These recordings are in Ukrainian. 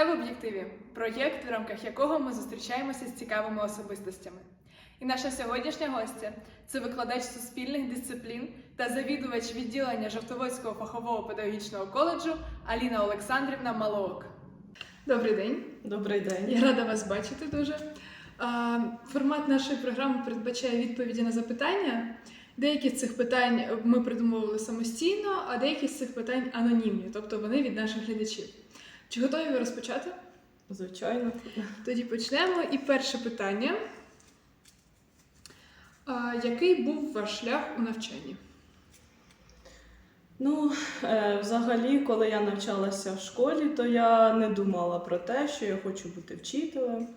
Це в об'єктиві проєкт, в рамках якого ми зустрічаємося з цікавими особистостями. І наша сьогоднішня гостя це викладач суспільних дисциплін та завідувач відділення Жовтоводського фахового педагогічного коледжу Аліна Олександрівна Малоок. Добрий день. Добрий день. Я рада вас бачити дуже. Формат нашої програми передбачає відповіді на запитання. Деякі з цих питань ми придумували самостійно, а деякі з цих питань анонімні, тобто вони від наших глядачів. Чи готові ви розпочати? Звичайно. Тоді почнемо. І перше питання. А, Який був ваш шлях у навчанні? Ну, е, взагалі, коли я навчалася в школі, то я не думала про те, що я хочу бути вчителем,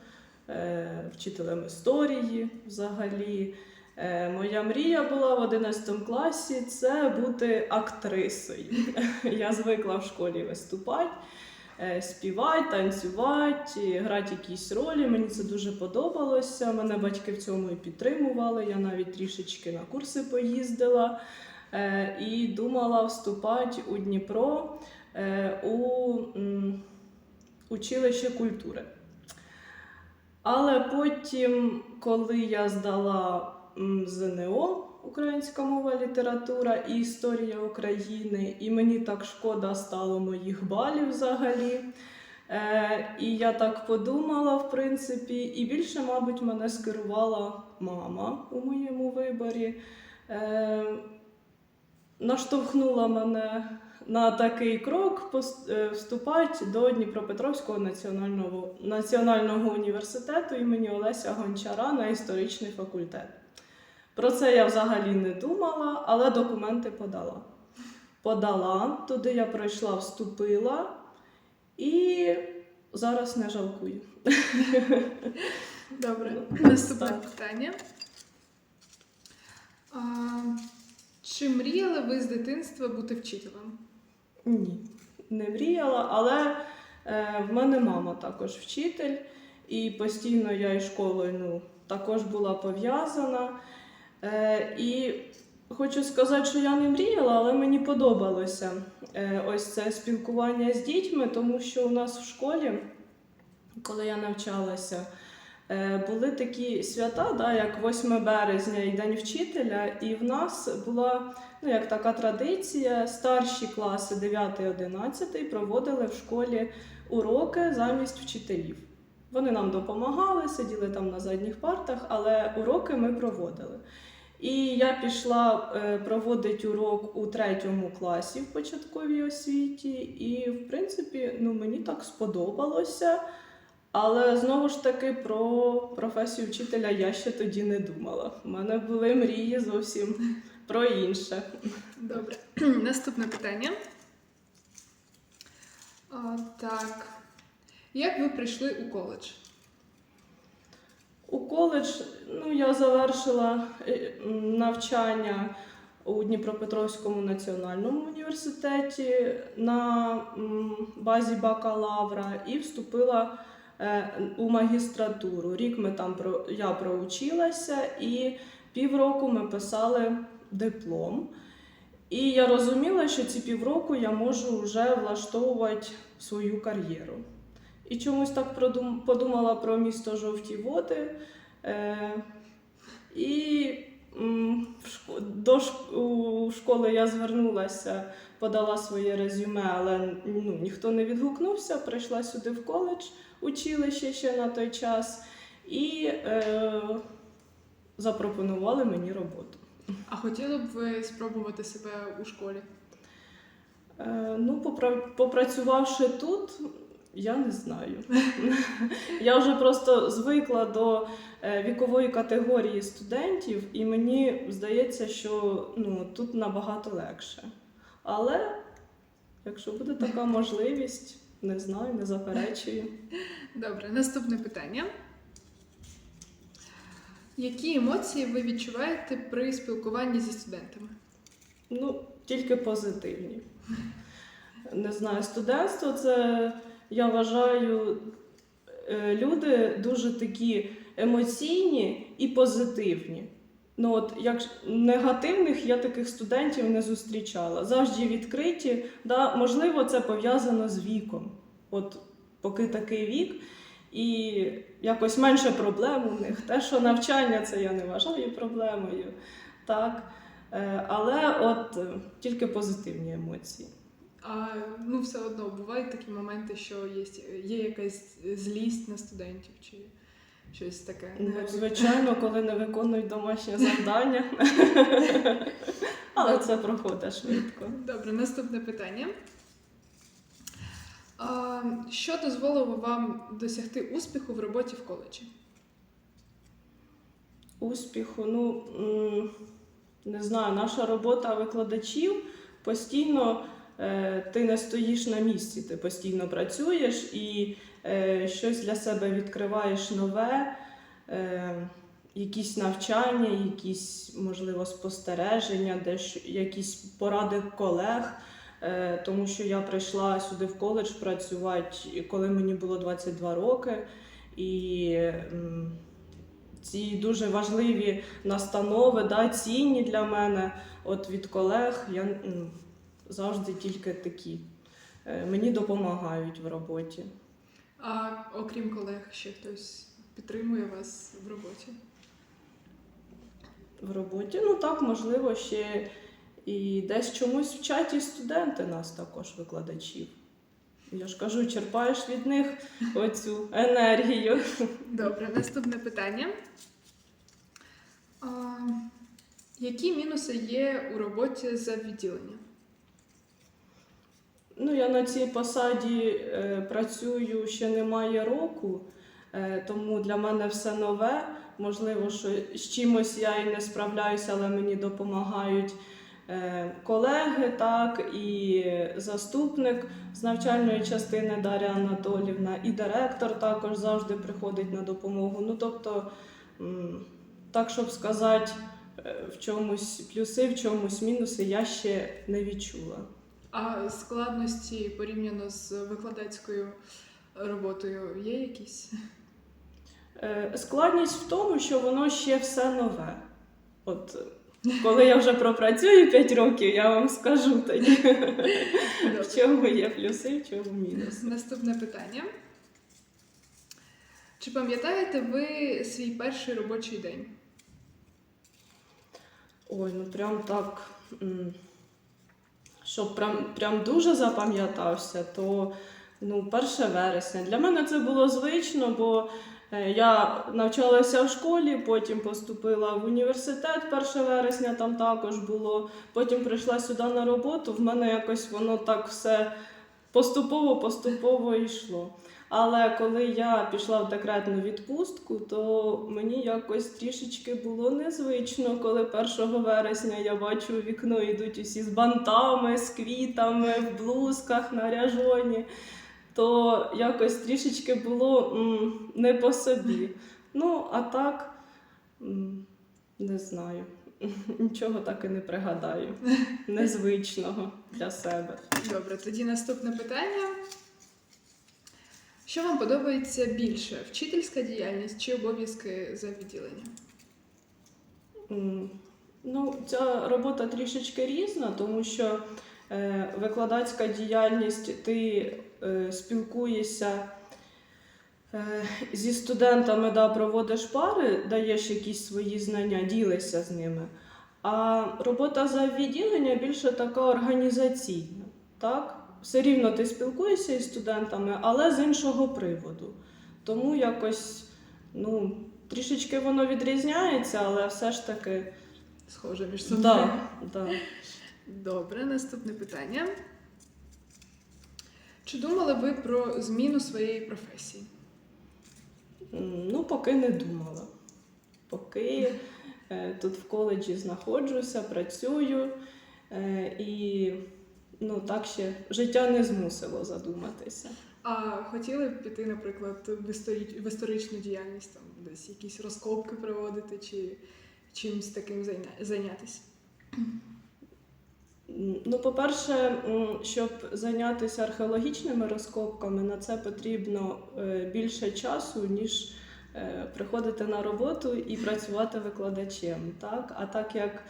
е, вчителем історії взагалі. Е, Моя мрія була в 11 класі це бути актрисою. Я звикла в школі виступати, співати, танцювати, грати якісь ролі. Мені це дуже подобалося. Мене батьки в цьому і підтримували. Я навіть трішечки на курси поїздила е, і думала вступати у Дніпро е, у училище культури. Але потім, коли я здала ЗНО, українська мова, література і історія України, і мені так шкода стало моїх балів взагалі. Е, і я так подумала, в принципі, і більше, мабуть, мене скерувала мама у моєму виборі. Е, наштовхнула мене на такий крок е, вступати до Дніпропетровського національного, національного університету імені Олеся Гончара на історичний факультет. Про це я взагалі не думала, але документи подала. Подала, туди я пройшла, вступила і зараз не жалкую. Добре, Ну, наступне так. питання. А, Чи мріяли ви з дитинства бути вчителем? Ні, не мріяла, але е, в мене мама також вчитель, і постійно я із школою ну, також була пов'язана. Е, і хочу сказати, що я не мріяла, але мені подобалося е, ось це спілкування з дітьми, тому що у нас в школі, коли я навчалася, е, були такі свята, да, як 8 березня і День вчителя, і в нас була ну, як така традиція, старші класи 9-11 проводили в школі уроки замість вчителів. Вони нам допомагали, сиділи там на задніх партах, але уроки ми проводили. І я пішла е, проводити урок у третьому класі в початковій освіті, і, в принципі, ну, мені так сподобалося. Але знову ж таки про професію вчителя я ще тоді не думала. У мене були мрії зовсім про інше. Добре. Наступне питання. А, так. Як ви прийшли у коледж? У коледж ну, я завершила е, навчання у Дніпропетровському національному університеті на базі бакалавра і вступила е, у магістратуру. Рік ми там я проучилася, і півроку ми писали диплом. І я розуміла, що ці півроку я можу вже влаштовувати свою кар'єру. І чомусь так подумала про місто Жовті Води. Е, і до шк- школи я звернулася, подала своє резюме, але ну, ніхто не відгукнувся. Прийшла сюди в коледж, училище ще на той час, і е, запропонували мені роботу. А хотіли б ви спробувати себе у школі? Е, ну, попра- попрацювавши тут, я не знаю. я вже просто звикла до е, вікової категорії студентів, і мені здається, що ну, тут набагато легше. Але якщо буде така можливість, не знаю, не заперечую. Добре, наступне питання. Які емоції ви відчуваєте при спілкуванні зі студентами? Ну, тільки позитивні. Не знаю, студентство це, я вважаю, е, люди дуже такі емоційні і позитивні. Ну, от, як негативних я таких студентів не зустрічала. Завжди відкриті. Да, можливо, це пов'язано з віком. От поки такий вік. І якось менше проблем у них. Те, що навчання, це я не вважаю проблемою. Так. Е, Але от е, тільки позитивні емоції. А ну все одно бувають такі моменти, що є, є якась злість на студентів чи щось таке. Ну, звичайно, коли не виконують домашнє завдання. Але це проходить швидко. Добре, наступне питання. А, що дозволило вам досягти успіху в роботі в коледжі? Успіху, ну не знаю, наша робота викладачів постійно ти не стоїш на місці, ти постійно працюєш і е, щось для себе відкриваєш нове, е, якісь навчання, якісь, можливо, спостереження, якісь поради колег. Е, Тому що я прийшла сюди в коледж працювати, коли мені було 22 роки. І ці дуже важливі настанови, да, цінні для мене. От від колег я завжди тільки такі. Е, Мені допомагають в роботі. А окрім колег, ще хтось підтримує вас в роботі? В роботі, ну так, можливо, ще і десь чомусь вчать і студенти нас також, викладачів. Я ж кажу, черпаєш від них оцю енергію. Добре, наступне питання. А, які мінуси є у роботі за відділення? Ну, я на цій посаді е, працюю ще немає року, е, тому для мене все нове. Можливо, що з чимось я і не справляюся, але мені допомагають е, колеги, так, і заступник з навчальної частини Дар'я Анатолівна, і директор також завжди приходить на допомогу. Ну, тобто, так, щоб сказати, е, в чомусь плюси, в чомусь мінуси, я ще не відчула. А складності порівняно з викладацькою роботою є якісь? Е, Складність в тому, що воно ще все нове. От коли я вже пропрацюю 5 років, я вам скажу тоді, в чому є плюси, в чому мінуси. Наступне питання. Чи пам'ятаєте ви свій перший робочий день? Ой, ну прям так. Щоб прям, прям дуже запам'ятався, то ну, 1 вересня. Для мене це було звично, бо е, я навчалася в школі, потім поступила в університет 1 вересня, там також було. Потім прийшла сюди на роботу. В мене якось воно так все поступово-поступово йшло. Але коли я пішла в декретну відпустку, то мені якось трішечки було незвично, коли 1 вересня я бачу вікно йдуть усі з бантами, з квітами, в блузках, наряжоні. То якось трішечки було м, не по собі. Ну, а так, м, не знаю. Нічого так і не пригадаю. Незвичного для себе. Добре, тоді наступне питання. Що вам подобається більше? Вчительська діяльність чи обов'язки за відділенням? Ну, ця робота трішечки різна, тому що е, викладацька діяльність ти е, спілкуєшся е, зі студентами, да, проводиш пари, даєш якісь свої знання, ділишся з ними. А робота за відділення більше така організаційна. Так? Все рівно ти спілкуєшся із студентами, але з іншого приводу. Тому якось ну, трішечки воно відрізняється, але все ж таки. Схоже між собою. Да, да. Добре, наступне питання. Чи думали ви про зміну своєї професії? Ну, поки не думала. Поки е, тут в коледжі знаходжуся, працюю, е, і ну, так ще життя не змусило задуматися. А хотіли б піти, наприклад, в, історі... в історичну діяльність, там десь якісь розкопки проводити чи чимось таким зайня... зайнятися? Ну, по-перше, щоб зайнятися археологічними розкопками, на це потрібно е, більше часу, ніж е, приходити на роботу і працювати викладачем. Так? А так як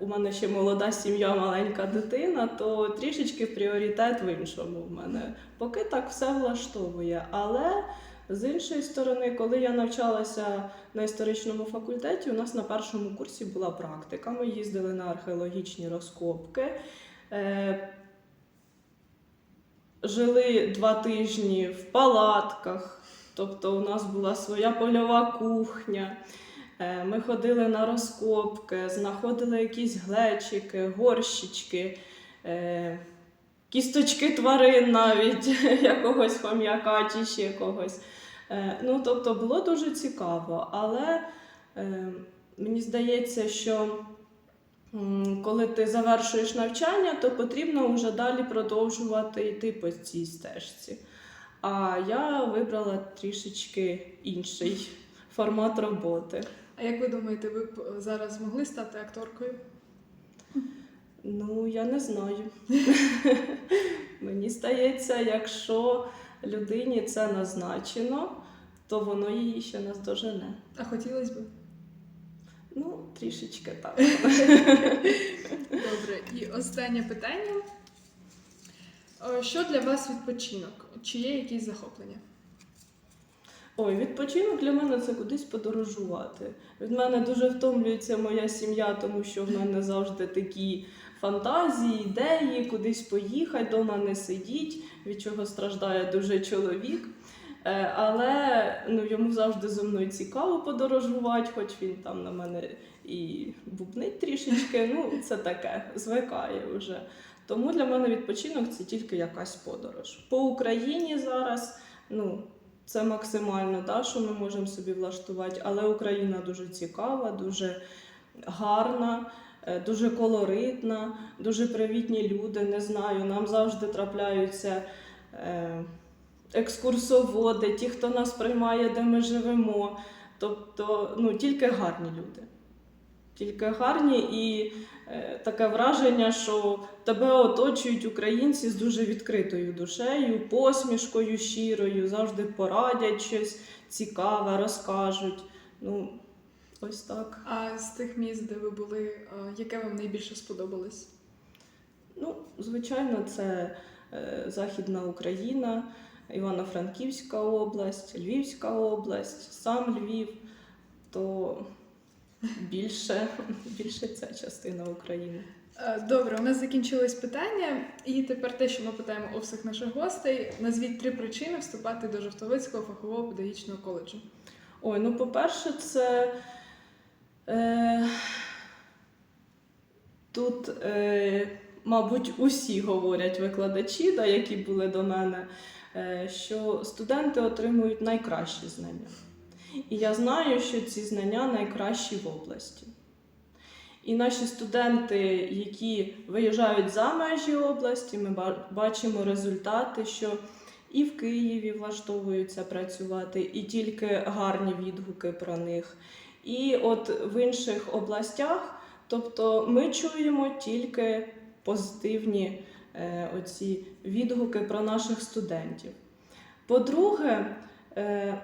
у мене ще молода сім'я, маленька дитина, то трішечки пріоритет в іншому в мене. Поки так все влаштовує. Але з іншої сторони, коли я навчалася на історичному факультеті, у нас на першому курсі була практика. Ми їздили на археологічні розкопки. Е, Жили два тижні в палатках, тобто у нас була своя польова кухня. Е, Ми ходили на розкопки, знаходили якісь глечики, горщички, е, кісточки тварин навіть, якогось хом'яка чи ще когось. Е, Ну, тобто було дуже цікаво, але мені здається, що коли ти завершуєш навчання, то потрібно вже далі продовжувати йти по цій стежці. А я вибрала трішечки інший формат роботи. А як ви думаєте, ви б е, зараз могли стати акторкою? Ну, я не знаю. Мені здається, якщо людині це назначено, то воно її ще наздожене. А хотілося б? Ну, трішечки так. Добре, і останнє питання. Е, Що для вас відпочинок? Чи є якісь захоплення? Ой, відпочинок для мене це кудись подорожувати. Від мене дуже втомлюється моя сім'я, тому що в мене завжди такі фантазії, ідеї, кудись поїхати, вдома не сидіть, від чого страждає дуже чоловік. Е, Але ну, йому завжди зо мною цікаво подорожувати, хоч він там на мене і бубнить трішечки. Ну, це таке, звикає вже. Тому для мене відпочинок це тільки якась подорож. По Україні зараз, ну, це максимально, та, що ми можемо собі влаштувати, але Україна дуже цікава, дуже гарна, е, дуже колоритна, дуже привітні люди. Не знаю, нам завжди трапляються е, екскурсоводи, ті, хто нас приймає, де ми живемо. Тобто, ну, тільки гарні люди. Тільки гарні і е, таке враження, що тебе оточують українці з дуже відкритою душею, посмішкою щирою, завжди порадять щось цікаве, розкажуть. Ну, ось так. А з тих міст, де ви були, е, яке вам найбільше сподобалось? Ну, звичайно, це е, Західна Україна, Івано-Франківська область, Львівська область, сам Львів, то більше, більше ця частина України. Е, Добре, у нас закінчились питання, і тепер те, що ми питаємо у всіх наших гостей. Назвіть три причини вступати до Жовтовицького фахового педагогічного коледжу. Ой, ну по-перше, це е, тут, е, мабуть, усі говорять викладачі, да, які були до мене, е, що студенти отримують найкращі знання. І я знаю, що ці знання найкращі в області. І наші студенти, які виїжджають за межі області, ми бачимо результати, що і в Києві влаштовуються працювати, і тільки гарні відгуки про них. І от в інших областях, тобто ми чуємо тільки позитивні е, оці відгуки про наших студентів. По-друге, е,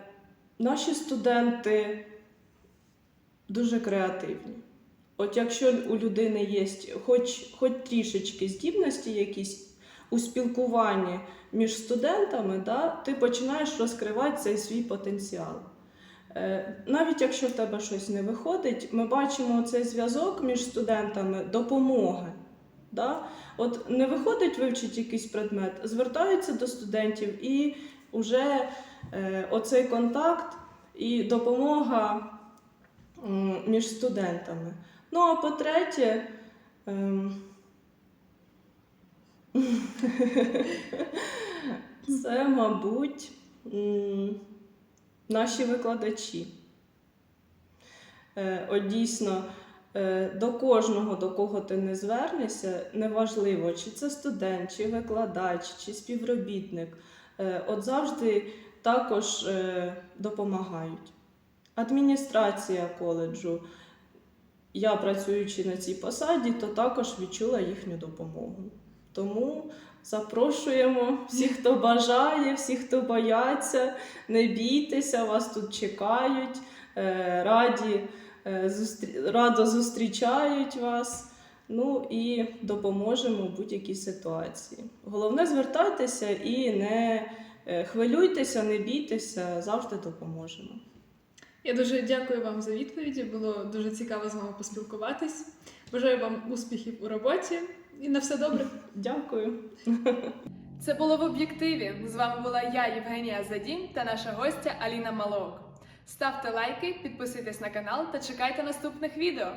наші студенти дуже креативні. От якщо у людини є хоч, хоч трішечки здібності якісь у спілкуванні між студентами, да, ти починаєш розкривати цей свій потенціал. Е, Навіть якщо в тебе щось не виходить, ми бачимо цей зв'язок між студентами допомоги. Да? От не виходить вивчити якийсь предмет, звертаються до студентів і вже оцей контакт і допомога між студентами. Ну а по-третє, ем, це, мабуть, наші викладачі. Е, От дійсно, е, до кожного, до кого ти не звернешся, неважливо, чи це студент, чи викладач, чи співробітник, е, от завжди також е, допомагають. Адміністрація коледжу. Я працюючи на цій посаді, то також відчула їхню допомогу. Тому запрошуємо всіх, хто бажає, всіх, хто бояться, не бійтеся, вас тут чекають, е, раді е, радо зустрічають вас. Ну і допоможемо в будь-якій ситуації. Головне звертайтеся і не е, хвилюйтеся, не бійтеся, завжди допоможемо. Я дуже дякую вам за відповіді. Було дуже цікаво з вами поспілкуватись. Бажаю вам успіхів у роботі і на все добре. Дякую. Це було в об'єктиві. З вами була я, Євгенія Задім, та наша гостя Аліна Малоок. Ставте лайки, підписуйтесь на канал та чекайте наступних відео.